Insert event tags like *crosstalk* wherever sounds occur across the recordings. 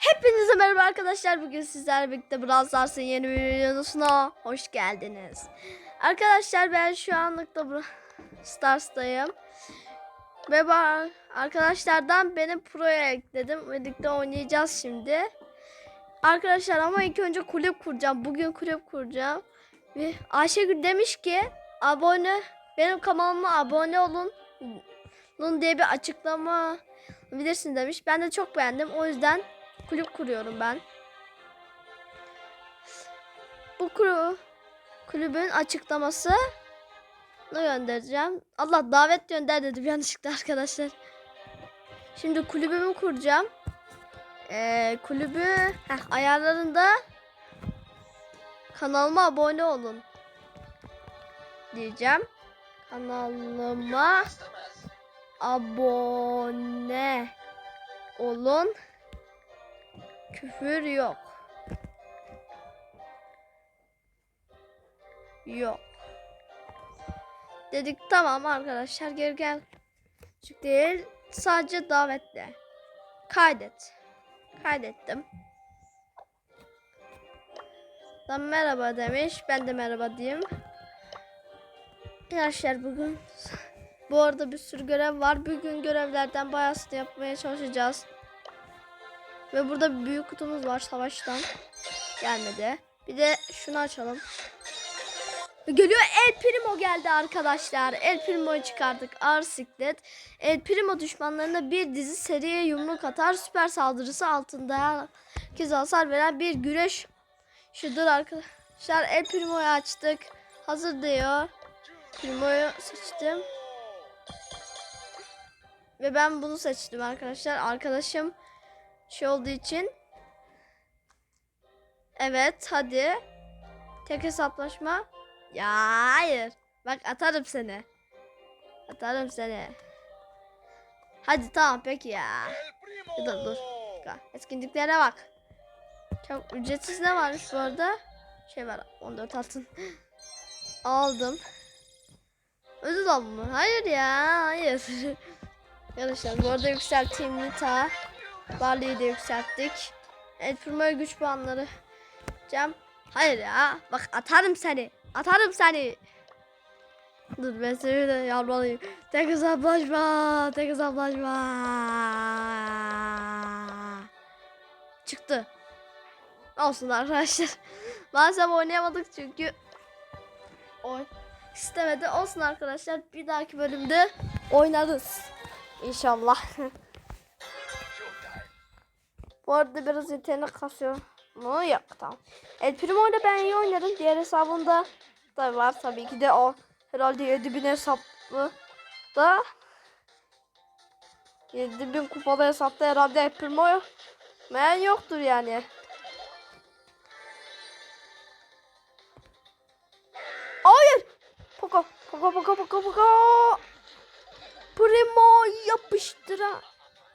Hepinize merhaba arkadaşlar. Bugün sizlerle birlikte Brawl Stars'ın yeni bir videosuna hoş geldiniz. Arkadaşlar ben şu anlıkta Brawl Stars'tayım. Ve arkadaşlardan beni Pro'ya ekledim. Birlikte oynayacağız şimdi. Arkadaşlar ama ilk önce kulüp kuracağım. Bugün kulüp kuracağım. Ve Ayşegül demiş ki abone benim kanalıma abone olun. Diye bir açıklama bilirsin demiş. Ben de çok beğendim. O yüzden kulüp kuruyorum ben. Bu kuru, kulübün açıklaması göndereceğim. Allah davet gönder dedim yanlışlıkla arkadaşlar. Şimdi kulübümü kuracağım. Ee, kulübü heh, ayarlarında kanalıma abone olun diyeceğim. Kanalıma abone olun. Küfür yok. Yok. Dedik tamam arkadaşlar geri gel. Çünkü değil sadece davetle. Kaydet. Kaydettim. Tam merhaba demiş. Ben de merhaba diyeyim. Arkadaşlar bugün bu arada bir sürü görev var. Bugün görevlerden bayağısını yapmaya çalışacağız. Ve burada bir büyük kutumuz var savaştan. Gelmedi. Bir de şunu açalım. Geliyor El Primo geldi arkadaşlar. El Primo'yu çıkardık. Ağır siklet. El Primo düşmanlarına bir dizi seriye yumruk atar. Süper saldırısı altında herkese hasar veren bir güreş. Şudur arkadaşlar. El Primo'yu açtık. Hazır diyor. Primo'yu seçtim. Ve ben bunu seçtim arkadaşlar. Arkadaşım şey olduğu için. Evet hadi. Tek hesaplaşma. Ya hayır. Bak atarım seni. Atarım seni. Hadi tamam peki ya. Ya da dur. Etkinliklere bak. Çok ücretsiz ne varmış bu arada? Şey var 14 altın. *gasps* Aldım. Ödül aldım mı? Hayır ya. Hayır. *laughs* Arkadaşlar bu arada yükselteyim Nita. Barley'i de yükselttik. El Primo'ya güç puanları. Cem. Hayır ya. Bak atarım seni. Atarım seni. Dur ben seni de yalvarayım. Tek hesaplaşma. Tek hesaplaşma. Çıktı. Olsun arkadaşlar. *laughs* Maalesef oynayamadık çünkü oy istemedi. Olsun arkadaşlar. Bir dahaki bölümde oynarız. İnşallah. *laughs* Bu arada biraz internet kasıyor. mu? Yok tamam. El Primo ile ben iyi oynarım. Diğer hesabımda da var tabii ki de o. Herhalde 7000 hesaplı da 7000 kupalı hesapta herhalde El Primo ben yoktur yani. Hayır. Poco, Poco, Poco, Poco, Poco. Primo yapıştıra.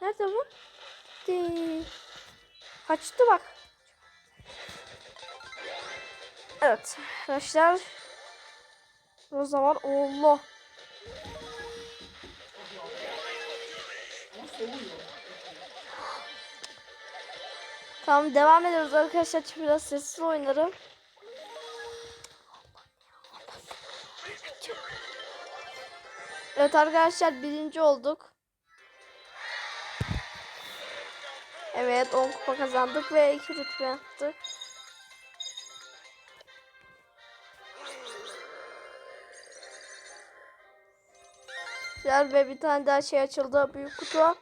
Nerede bu? Gitti. Kaçtı bak. Evet arkadaşlar. O zaman Allah. Tamam devam ediyoruz arkadaşlar. Şimdi biraz sessiz oynarım. Evet arkadaşlar birinci olduk. Evet 10 kupa kazandık ve 2 rütbe yaptık. Güzel ve bir tane daha şey açıldı büyük kutu.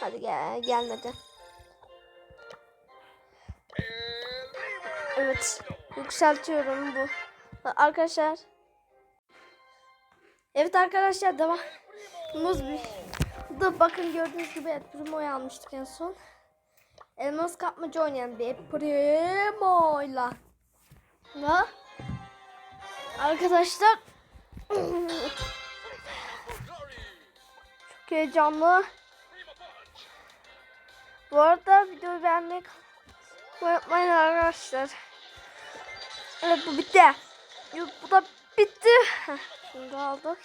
Hadi gel gelmedi. Evet yükseltiyorum bu. Arkadaşlar. Evet arkadaşlar devam. Muz bir. Da bakın gördüğünüz gibi et Primo'yu almıştık en son. Elmas kapmaca oynayan bir Primo'yla. Ve arkadaşlar çok heyecanlı. Bu arada videoyu beğenmeyi unutmayın arkadaşlar. Evet bu bitti. Yok bu da bitti. Şunu da aldık.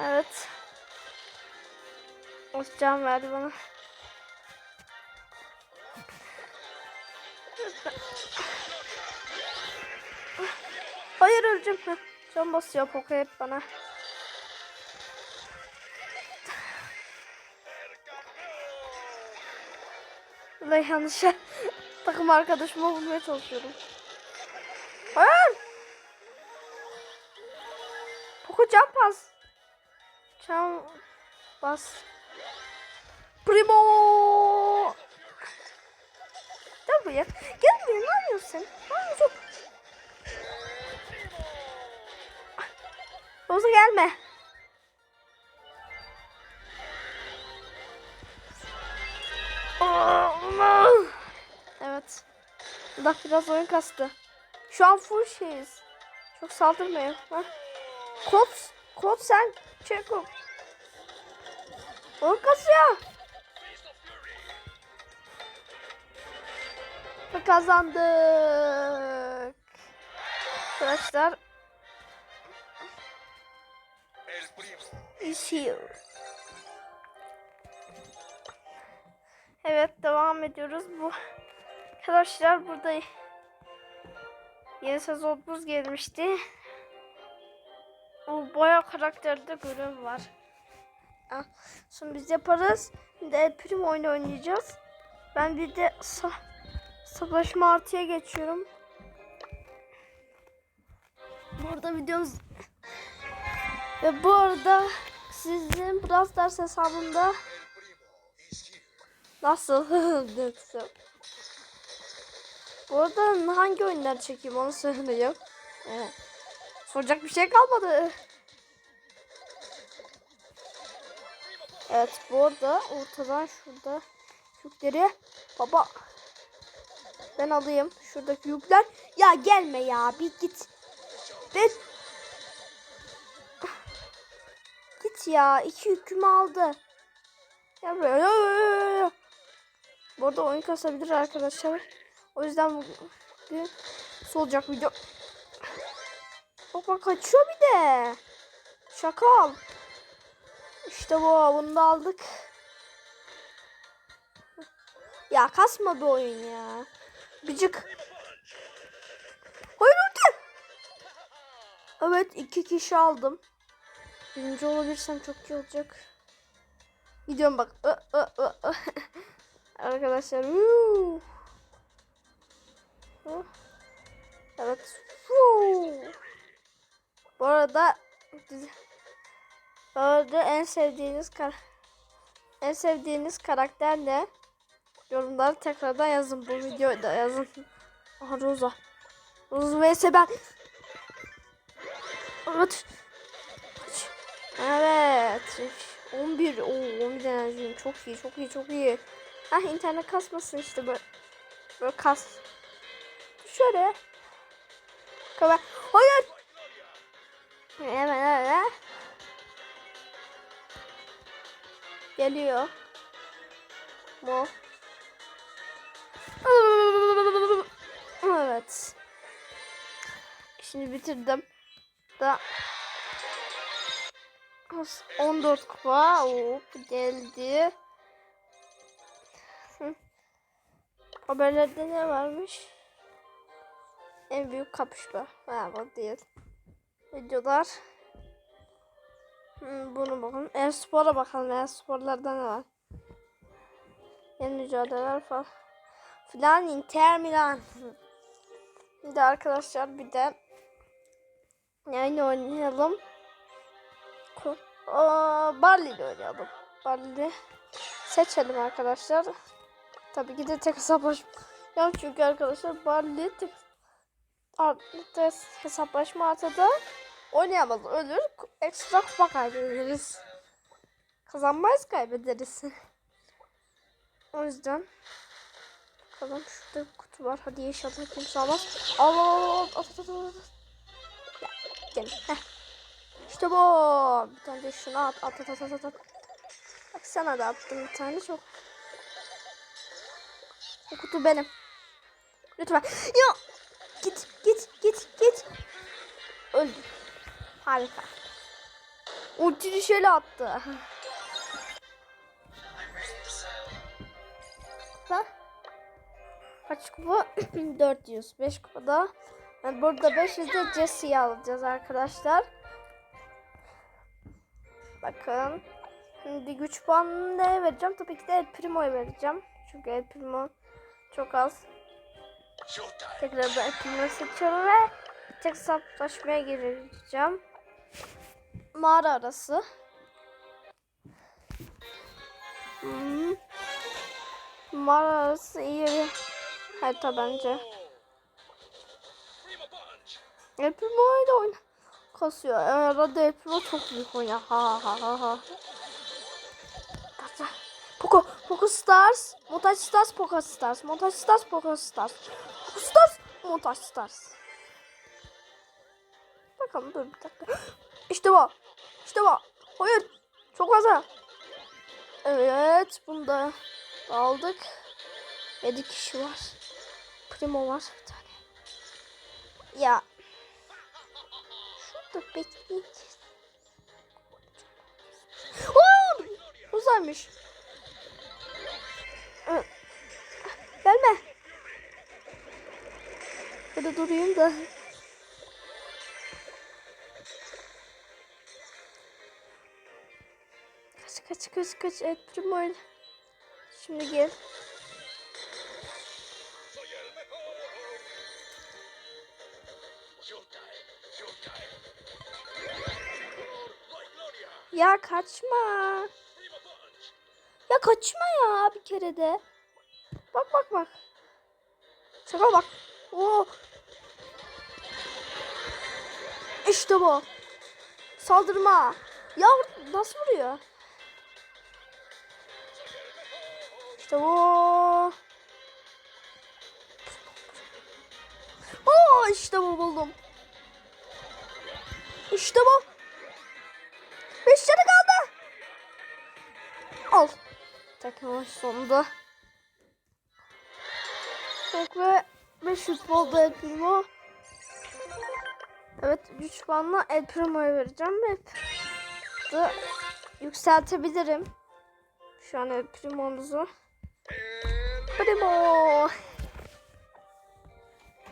Evet. Of can verdi bana. Hayır öleceğim. Can basıyor Poco hep bana. Ulan yanlış *laughs* takım arkadaşıma vurmaya çalışıyorum. Hayır. Poco can bas. Can bas. Primo. Gel buraya. Gel buraya. Ne yapıyorsun sen? Ne yapıyorsun? Roza gelme. Evet. Bak biraz oyun kastı. Şu an full şeyiz. Çok saldırmıyor. Ha? Kod, kod sen çek o. Oyun kasıyor. Ve kazandık. Arkadaşlar is here. Evet devam ediyoruz. Bu arkadaşlar burada yeni sezon gelmişti. O bayağı karakterde görev var. Şimdi biz yaparız. Şimdi El Primo oyunu oynayacağız. Ben bir de sa savaşma artıya geçiyorum. Burada videomuz ve bu arada sizin Brawl Stars hesabında nasıl. *laughs* Bu arada hangi oyunlar çekeyim onu *laughs* söyleyeyim. Evet. Soracak bir şey kalmadı. Evet bu arada ortadan şurada yükleri baba ben alayım. Şuradaki yükler. Ya gelme ya. Bir git. Ben git ya. İki yükümü aldı. Ya böyle bu arada oyun kasabilir arkadaşlar. O yüzden bugün olacak video. Bak kaçıyor bir de. Şakal işte bu. Bunu da aldık. Ya kasma bir oyun ya Gıcık. Hayır öldü. Evet iki kişi aldım. Birinci olabilirsem çok iyi olacak. Gidiyorum bak. *laughs* Arkadaşlar. Evet. Bu arada bu arada en sevdiğiniz kar en sevdiğiniz karakter ne? Yorumları tekrardan yazın bu videoda yazın. Aha Roza. Roza vs ben. Evet. Evet. 11. Oo 11 enerjim. Çok iyi çok iyi çok iyi. Ha internet kasmasın işte böyle. Böyle kas. Şöyle. Kamer. Hayır. Hemen öyle. Geliyor. Mo. Evet. Şimdi bitirdim. Da 14 kupa. Hop geldi. Haberlerde ne varmış? En büyük kapışma. Ha değil. Videolar. Hı, bunu bakın. E-spora bakalım. E-sporlarda ne var? Yeni mücadeleler falan. Filan Inter Milan. Bir de arkadaşlar bir de yani oynayalım. Barley ile oynayalım. Barley seçelim arkadaşlar. Tabii ki de tek hesaplaşma. Ya çünkü arkadaşlar Barley tek hesaplaşma atada oynayamaz. Ölür. Ekstra kupa kaybederiz. Kazanmayız kaybederiz. *laughs* O yüzden bakalım şurada bir kutu var. Hadi inşallah kimse almaz. Al al al al gel. Heh. İşte bu. Bir tane de şunu at at at at at at. Bak sana da attım bir tane çok. Bu kutu benim. Lütfen. Ya. Git git git git. Öldüm. Harika. Ultini şöyle attı. Kaç kupa? *clears throat* 400. 5 kupada. Yani burada 500 de Jesse'yi alacağız arkadaşlar. Bakın. Şimdi güç puanını neye vereceğim? Tabii ki de El Primo'ya vereceğim. Çünkü El Primo çok az. Tekrar ben El Primo'yu seçiyorum ve tek saplaşmaya gireceğim. Mağara arası. Hmm. Mağara arası iyi bir harita bence. Primo punch. El Primo ile oyna. Kasıyor. Arada El Primo çok büyük oynuyor. Ha ha ha ha. Poco, Poco Stars, Montaj Stars, Poco Stars, Montaj Stars, Poco Stars, Poco Stars, Montaj Stars. Bakalım dur bir dakika. İşte bu. İşte bu. Hayır. Çok fazla. Evet. Bunu da aldık. 7 kişi var. Primo var bir tane. Ya. Şurada bekleyeceğiz. Oo! Uzaymış. Evet. Gelme. Burada durayım da. Kaç kaç kaç kaç et primo. Şimdi gel. Ya kaçma. Ya kaçma ya bir kere de. Bak bak bak. Şaka bak. Oo. İşte bu. Saldırma. Ya nasıl vuruyor? İşte bu. Oo işte bu buldum. İşte bu. Beş canı kaldı. Al. Tekrar sonunda. Çok ve 500 oldu El Primo. Evet 3 puanla El Primo'ya vereceğim. Ve da yükseltebilirim. Şu an El Primo'muzu. Primo.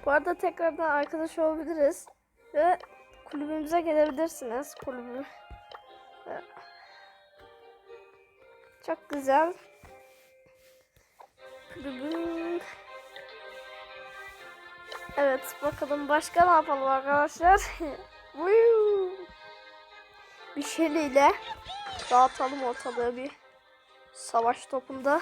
Bu arada tekrardan arkadaş olabiliriz. Ve kulübümüze gelebilirsiniz. Kulübü. Çok güzel. Evet bakalım başka ne yapalım arkadaşlar. *laughs* Bir şeyle dağıtalım ortalığı bir savaş topunda.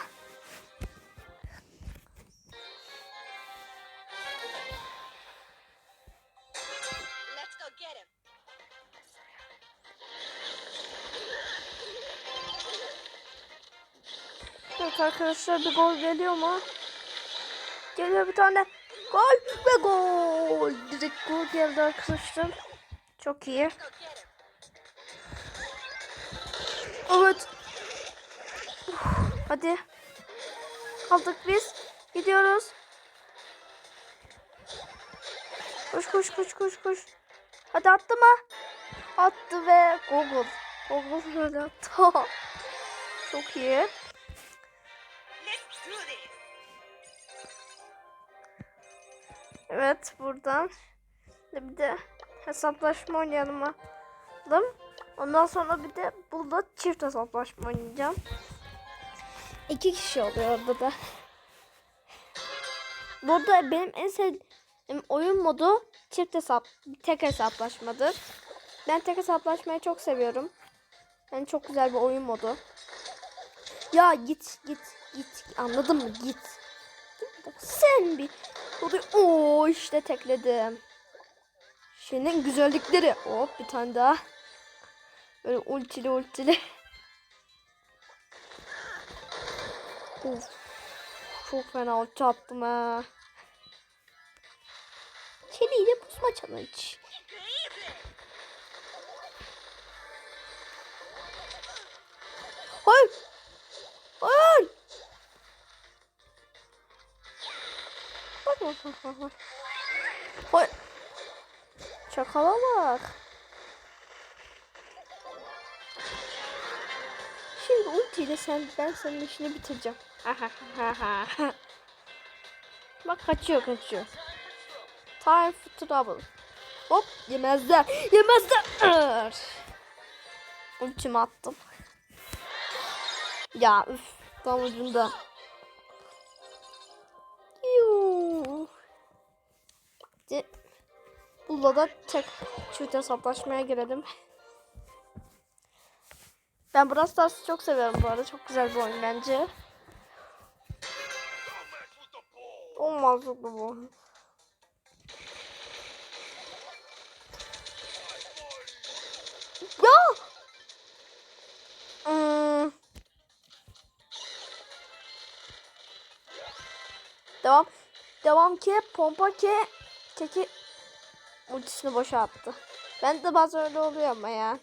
Evet arkadaşlar bir gol geliyor mu? Geliyor bir tane. Gol ve gol. Direkt gol geldi arkadaşlar. Çok iyi. Evet. Uf, Hadi. Kaldık biz. Gidiyoruz. Koş koş koş koş koş. Hadi attı mı? Attı ve Google. Google böyle *laughs* attı. Çok iyi. Evet buradan bir de hesaplaşma oynayalım. Ondan sonra bir de burada çift hesaplaşma oynayacağım. İki kişi oluyor orada da. Burada benim en sevdiğim oyun modu çift hesap, tek hesaplaşmadır. Ben tek hesaplaşmayı çok seviyorum. Yani çok güzel bir oyun modu. Ya git git git anladın mı git. Sen bir Oo işte tekledim. Şeyin güzellikleri. Hop bir tane daha. Böyle ultili ultili. Of. Çok fena ulti attım ha. Kediyle pusma challenge. Hayır. Hayır. Bak bak bak. bak. Hayır. Çakala bak. Şimdi ultiyle sen ben senin işini bitireceğim. *laughs* Bak kaçıyor kaçıyor. Time for trouble. Hop yemezler. Yemezler. Ultimi attım. Ya üf. Tam ucunda. De, Bununla da tek çift hesaplaşmaya girelim. Ben Brawl Stars'ı çok seviyorum bu arada. Çok güzel bir oyun bence. Don't mess with the ball. Olmaz bu. Ya! Hmm. Devam. Devam ki pompa ki keki ultisini boşa attı. Ben de bazen öyle oluyor ama ya.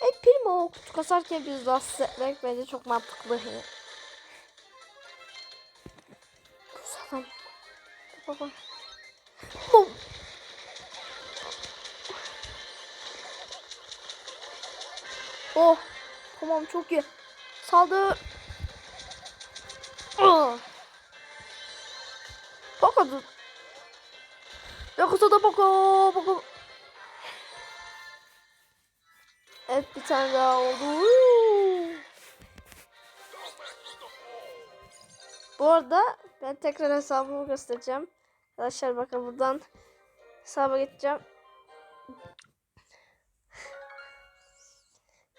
E primo kutu kasarken biz rahatsız etmek bence çok mantıklı. Kusalım. Baba. Hop. Oh. Tamam çok iyi. Saldır. Oh. Bakadı. Yoksa da baka baka. Evet bir tane daha oldu. Bu arada ben tekrar hesabımı göstereceğim. Arkadaşlar bakın buradan hesaba geçeceğim.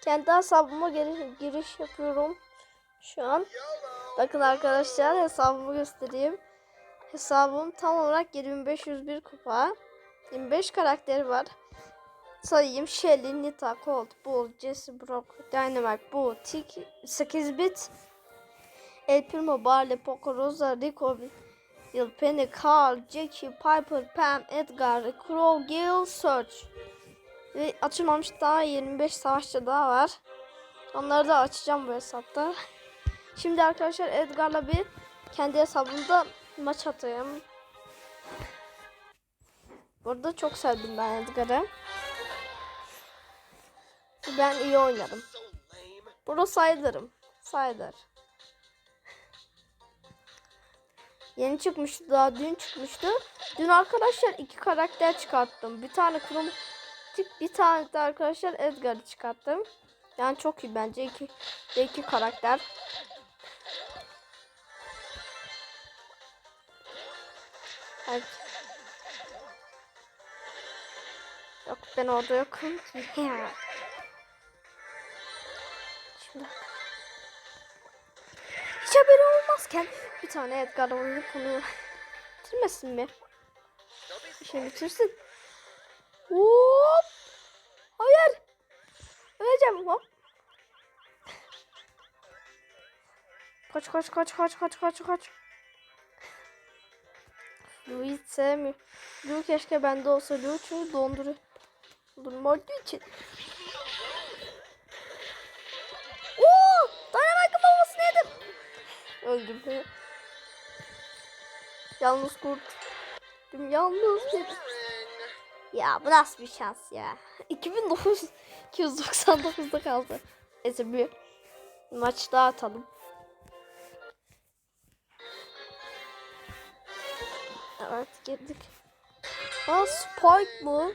Kendi hesabıma geri, giriş yapıyorum. Şu an. Bakın arkadaşlar hesabımı göstereyim. Hesabım tam olarak 7501 kupa. 25 karakteri var. Sayayım. Shelly, Nita, Colt, Bull, Jesse, Brock, Dynamite, Bull, Tiki, 8 bit, El Primo, Barley, Poco, Rosa, Rico, Bill, Penny, Carl, Jackie, Piper, Pam, Edgar, Crow, Gale, Search. Ve açılmamış daha 25 savaşçı daha var. Onları da açacağım bu hesapta. Şimdi arkadaşlar Edgar'la bir kendi hesabımda maç atayım. Burada çok sevdim ben Edgar'ı. Ben iyi oynadım. Burada sayılırım. Sayılır. Yeni çıkmıştı daha dün çıkmıştı. Dün arkadaşlar iki karakter çıkarttım. Bir tane kromatik bir tane de arkadaşlar Edgar'ı çıkarttım. Yani çok iyi bence iki, iki karakter. Yok ben orada yokum. *laughs* Şimdi hiç haberi olmazken bir tane Edgar oyunu konu bitirmesin mi? Bir şey bitirsin. Hop. Hayır. Öleceğim. Hop. Kaç kaç kaç kaç kaç kaç kaç. Hiç sevmiyor. Lu keşke bende olsa Lu çünkü donduruyor. Durmadığı için. Oo! Dynamite'ın babasını yedim. Öldüm. Yalnız kurt. Yalnız boring. Ya bu nasıl bir şans ya. *laughs* 2009 299'da kaldı. Neyse bir maç daha atalım. Evet girdik. Aa Spike bu.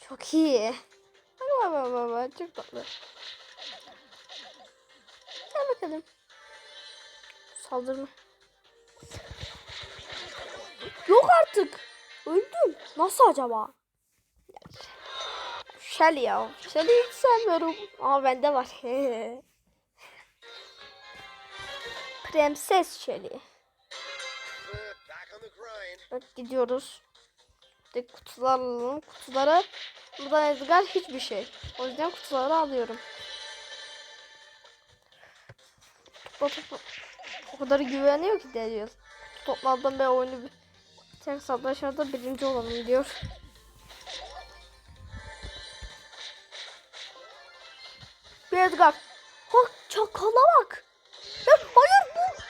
Çok iyi. Bak bak bak bak çok tatlı. Gel bakalım. Saldırma. Yok artık. Öldüm. Nasıl acaba? Shelly ya. Shelly'i hiç sevmiyorum. Ama bende var. *laughs* Prenses Shelly. Bak gidiyoruz. De kutular alalım. Kutulara buradan Edgar hiçbir şey. O yüzden kutuları alıyorum. Topla topla. O kadar güveniyor ki Daniel. Toplardan ben oyunu bir tek savaşlarda birinci olalım diyor. Bir Edgar. Bak çakala bak. Ya, hayır bu.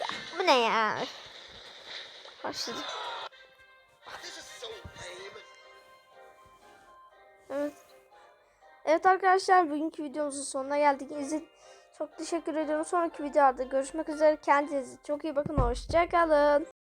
Ya, bu ne ya? Başladı. Evet. Evet arkadaşlar bugünkü videomuzun sonuna geldik. İzle Çok teşekkür ediyorum. Sonraki videoda görüşmek üzere. Kendinize çok iyi bakın. Hoşçakalın.